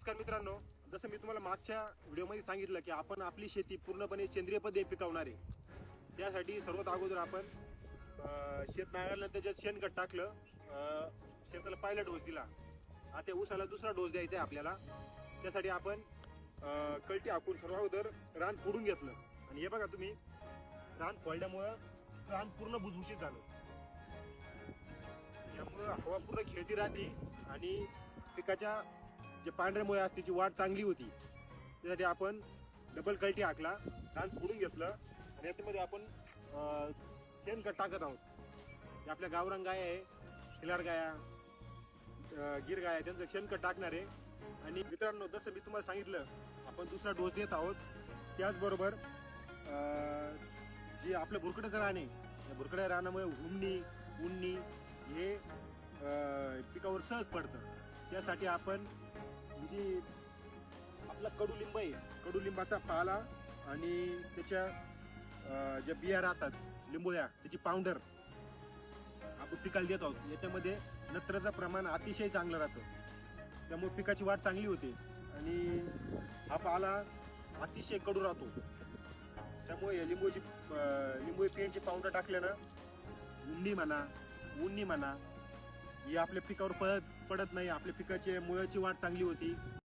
नमस्कार मित्रांनो. जसं मी तुम्हाला मागच्या व्हिडिओमध्ये सांगितलं की आपण आपली शेती पूर्णपणे सेंद्रिय पद्धती पिकवणार आहे. त्यासाठी सर्वात अगोदर आपण शेत नांगरल्यानंतर त्याच्यात शेणखत टाकलं अं, शेताला पहिला डोस दिला. आता ऊसाला दुसरा डोस द्यायचा आहे आपल्याला. त्यासाठी आपण कल्टी आखून सर्व अगोदर रान फोडून घेतलं. आणि हे बघा तुम्ही रान फोडल्यामुळं रान पूर्ण भुसभुशीत झालं. यामुळं हवा पूर्ण खेळती राहते आणि पिकाच्या जे पांढरे मुळे असते त्याची वाढ चांगली होती त्यासाठी आपण डबल कल्टी हाकला धान फोडून घेतलं आणि याच्यामध्ये आपण शेणखत टाकत आहोत. जे आपल्या गावरान गाय आहे खिलार गाया गिर गाया त्यांचं शेणखत टाकणार आहे. आणि मित्रांनो जसं मी तुम्हाला सांगितलं आपण दुसरा डोस देत आहोत. त्याचबरोबर जे आपलं बुरकड्याचं राहणे या भुरकड्या रानामुळे हुमणी उन्नी हे पिकावर सहज पडतं. त्यासाठी आपण जी आपला कडुलिंब आहे कडुलिंबाचा पाला आणि त्याच्या ज्या बिया राहतात लिंबोळ्या त्याची पावडर आपण पिकाला देत आहोत. याच्यामध्ये नत्राचं प्रमाण अतिशय चांगलं राहतं. त्यामुळे पिकाची वाढ चांगली होते आणि हा पाला अतिशय कडू राहतो. त्यामुळे या लिंबूची लिंबू पेंटची पावडर टाकल्यानं उन्नी म्हणा उन्नी म्हणा ही आपल्या पिकावर पडत पडत नाही. आपल्या पिकाची मुळाची वाढ चांगली होती.